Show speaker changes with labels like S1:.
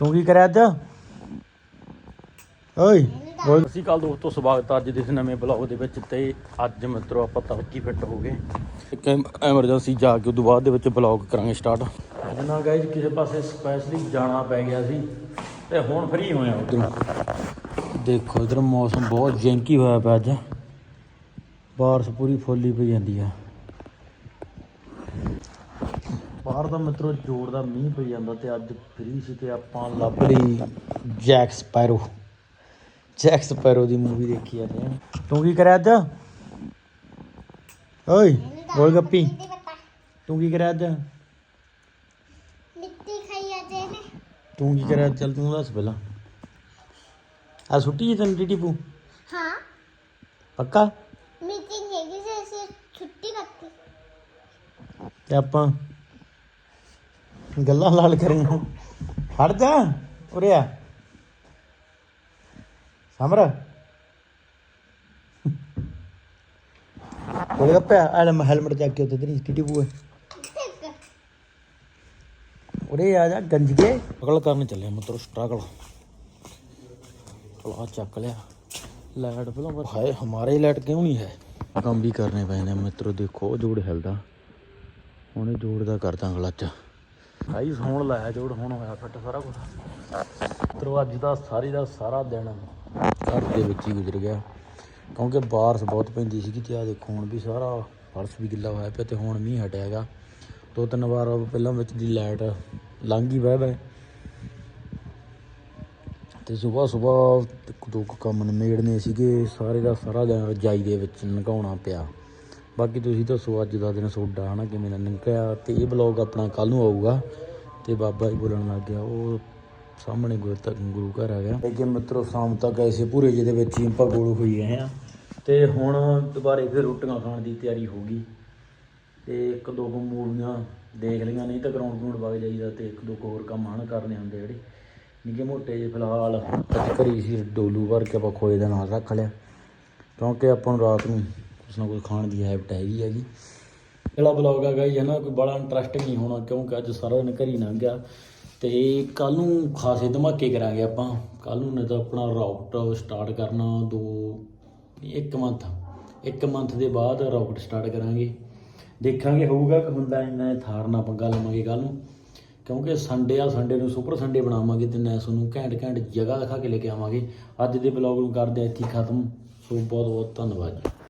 S1: ਤੂੰ ਕੀ ਕਰਿਆ ਅੱਜ? ਓਏ ਬੋਲ। ਅਸੀਂ ਕੱਲ ਦੋਸਤੋ ਸਵਾਗਤ ਹੈ ਅੱਜ ਦੇ ਇਸ ਨਵੇਂ ਬਲੌਗ ਦੇ ਵਿੱਚ ਤੇ ਅੱਜ ਮਿੱਤਰੋ ਆਪਾਂ ਤੜਕੀ ਫਿੱਟ ਹੋ ਗਏ। ਇੱਕ ਐਮਰਜੈਂਸੀ ਜਾ ਕੇ ਉਦੋਂ ਬਾਅਦ ਦੇ ਵਿੱਚ ਬਲੌਗ ਕਰਾਂਗੇ ਸਟਾਰਟ ਅੱਜ ਨਾ ਗਾਇਜ਼ ਕਿਸੇ ਪਾਸੇ ਸਪੈਸ਼ਲੀ ਜਾਣਾ ਪੈ ਗਿਆ ਸੀ ਤੇ ਹੁਣ ਫ੍ਰੀ ਹੋਇਆ ਉਧਰੋਂ। ਦੇਖੋ ਇਧਰ ਮੌਸਮ ਬਹੁਤ ਜੈਂਕੀ ਹੋਇਆ ਪਿਆ ਅੱਜ। ਬਾਰਿਸ਼ ਪੂਰੀ ਫੁੱਲੀ ਪਈ ਜਾਂਦੀ ਆ। ਬਾਹਰ ਦਾ ਮਿੱਤਰੋ ਜੋੜ ਦਾ ਮੀਂਹ ਪਈ ਜਾਂਦਾ ਤੇ ਅੱਜ ਫ੍ਰੀ ਸੀ ਤੇ ਆਪਾਂ ਲੱਭ ਲਈ ਜੈਕ ਸਪੈਰੋ ਜੈਕ ਸਪੈਰੋ ਦੀ ਮੂਵੀ ਦੇਖੀ ਜਾਂਦੇ ਆ। ਤੂੰ ਕੀ ਕਰਿਆ ਅੱਜ? ਓਏ ਗੋਲ ਗੱਪੀ। ਤੂੰ ਕੀ ਕਰਿਆ ਅੱਜ?
S2: ਮਿੱਟੀ ਖਾਈ ਜਾਂਦੇ ਨੇ
S1: ਤੂੰ ਕੀ ਕਰਿਆ ਚੱਲ ਤੂੰ ਦੱਸ ਪਹਿਲਾਂ। ਆ ਛੁੱਟੀ ਜੀ ਤੈਨੂੰ ਟੀਟੀ ਪੂ?
S2: ਹਾਂ।
S1: ਪੱਕਾ?
S2: ਮੀਟਿੰਗ ਹੈਗੀ ਸੀ ਅਸੀਂ ਛੁੱਟੀ ਕਰਤੀ।
S1: ਤੇ ਆਪਾਂ ਗੱਲਾਂ ਲਾਲ ਕਰੀਆਂ। ਹਟ ਜਾ ਉਰੇ ਆ। ਸਮਰ ਕੋਲੇ ਗੱਪਿਆ ਆਲੇ ਮੈਂ ਹੈਲਮਟ ਚੱਕ ਕੇ ਉੱਤੇ ਤੇਰੀ ਟੀਟੀ ਪੂ ਉਰੇ ਆ ਜਾ ਗੰਜਗੇ। ਪਕੜ ਕਰਨ ਚੱਲੇ ਮਤਲਬ ਸਟਰਗਲ ਆ ਚੱਕ ਲਿਆ। ਲਾਈਟ ਪਹਿਲਾਂ ਪਰ ਹਾਏ ਹਮਾਰੇ ਲਾਈਟ ਕਿਉਂ ਨਹੀਂ ਹੈ? ਕੰਮ ਵੀ ਕਰਨੇ ਪੈਂਦੇ ਮਿੱਤਰੋ ਦੇਖੋ ਜੋੜ ਹਿਲਦਾ। ਹੁਣ ਜੋੜ ਦਾ ਕਰਦਾ ਕਲੱਚ ਭਾਈ ਹੁਣ ਲਾਇਆ ਜੋੜ, ਹੁਣ ਹੋਇਆ ਫਿੱਟ ਸਾਰਾ ਕੁਝ ਮਿੱਤਰੋ ਅੱਜ ਦਾ ਸਾਰੀ ਦਾ ਸਾਰਾ ਦਿਨ ਘਰ ਦੇ ਵਿੱਚ ਹੀ ਗੁਜ਼ਰ ਗਿਆ। ਕਿਉਂਕਿ ਬਾਰਿਸ਼ ਬਹੁਤ ਪੈਂਦੀ ਸੀਗੀ ਤੇ ਆ ਦੇਖੋ, ਹੁਣ ਵੀ ਸਾਰਾ ਫਰਸ਼ ਵੀ ਗਿੱਲਾ ਹੋਇਆ ਪਿਆ ਤੇ ਹੁਣ ਮੀਂਹ ਹਟਿਆ ਹੈਗਾ। ਦੋ ਤਿੰਨ ਵਾਰ ਪਹਿਲਾਂ ਵਿੱਚ ਦੀ ਲਾਈਟ ਲੰਘ ਗਈ ਬਹਿ ਬਹਿ। ਤੇ ਸਵੇਰ ਸਵੇਰ ਦੋ ਕੰਮ ਨਿਮੇੜਨੇ ਸੀਗੇ, ਸਾਰੇ ਦਾ ਸਾਰਾ ਦਿਨ ਰਜਾਈ ਦੇ ਵਿੱਚ ਲੰਘਾਉਣਾ ਪਿਆ। ਬਾਕੀ ਤੁਸੀਂ ਦੱਸੋ ਅੱਜ ਦਾ ਦਿਨ ਤੁਹਾਡਾ ਹਨਾ, ਕਿਵੇਂ ਦਾ ਨਿਕਲਿਆ ਤੇ ਇਹ ਬਲੌਗ ਆਪਣਾ ਕੱਲ ਨੂੰ ਆਊਗਾ ਤੇ ਬਾਬਾ ਜੀ ਬੋਲਣ ਲੱਗ ਗਿਆ, ਉਹ ਸਾਹਮਣੇ ਗੁਰੂ ਤੱਕ, ਗੁਰੂ ਘਰ ਆ ਗਿਆ। ਅੱਗੇ ਮਿੱਤਰੋ, ਸ਼ਾਮ ਤੱਕ ਐਸੇ ਪੂਰੇ ਜਿਹਦੇ ਵਿੱਚ ਹੀ ਆਪਾਂ ਗੋਲ ਹੋਈ ਆਏ ਆ ਤੇ ਹੁਣ ਦੁਬਾਰੇ ਫਿਰ ਰੋਟੀਆਂ ਖਾਣ ਦੀ ਤਿਆਰੀ ਹੋ ਗਈ। ਤੇ ਇੱਕ ਦੋ ਕੁ ਮੂਵੀਆਂ ਦੇਖ ਲਈਆਂ, ਨਹੀਂ ਤਾਂ ਗਰਾਊਂਡ ਗਰਾਊਂਡ ਵਗ ਜਾਈਦਾ ਤੇ ਇੱਕ ਦੋ ਕੁ ਹੋਰ ਕੰਮ ਹਨ ਕਰਨੇ ਹੁੰਦੇ ਜਿਹੜੇ। ਨਿੱਕੇ ਮੋਟੇ ਜੇ ਫਿਲਹਾਲ ਅੱਜ ਘਰੀ ਸੀ, ਡੋਲੂ ਭਰ ਕੇ ਆਪਾਂ ਖੋਏ ਦਾ ਨਾਲ ਰੱਖ ਲਿਆ। ਕਿਉਂਕਿ ਆਪਾਂ ਨੂੰ ਰਾਤ ਨੂੰ ਕੁਛ ਨਾ ਕੁਛ ਖਾਣ ਦੀ ਹੈਬਿਟ ਹੈਗੀ ਹੈਗੀ। ਜਿਹੜਾ ਬਲੌਗ ਆ ਗਾਈ ਹੈ ਨਾ ਕੋਈ ਬੜਾ ਇੰਟਰਸਟਿੰਗ ਨਹੀਂ ਹੋਣਾ, ਕਿਉਂਕਿ ਅੱਜ ਸਾਰਾ ਦਿਨ ਘਰੀ ਲੰਘ ਗਿਆ। ਤੇ ਕੱਲ ਨੂੰ ਖਾਸੇ ਧਮਾਕੇ ਕਰਾਂਗੇ ਆਪਾਂ। ਕੱਲ ਨੂੰ ਨੇ ਤਾਂ ਆਪਣਾ ਰਾਊਟ ਸਟਾਰਟ ਕਰਨਾ, ਦੋ ਇੱਕ ਮੰਥ ਇੱਕ ਮੰਥ ਦੇ ਬਾਅਦ ਰਾਊਟ ਸਟਾਰਟ ਕਰਾਂਗੇ। ਦੇਖਾਂਗੇ ਹੋਊਗਾ ਕਿ ਹੁੰਦਾ ਇੰਨਾ ਥਾਰ ਨਾਲ ਪੰਗਾ ਲਵਾਂਗੇ ਕੱਲ ਨੂੰ। ਕਿਉਂਕਿ ਸੰਡੇ ਆ ਸੰਡੇ ਨੂੰ ਸੁਪਰ ਸੰਡੇ ਬਣਾਵਾਂਗੇ ਤੇ ਮੈਂ ਨੂੰ ਘੈਂਟ ਘੈਂਟ ਜਗ੍ਹਾ ਦਿਖਾ ਕੇ ਲੈ ਕੇ ਆਵਾਂਗੇ। ਅੱਜ ਦੇ ਬਲੌਗ ਨੂੰ ਕਰਦੇ ਇੱਥੇ ਖਤਮ। ਸੋ ਬਹੁਤ ਬਹੁਤ ਧੰਨਵਾਦ ਜੀ।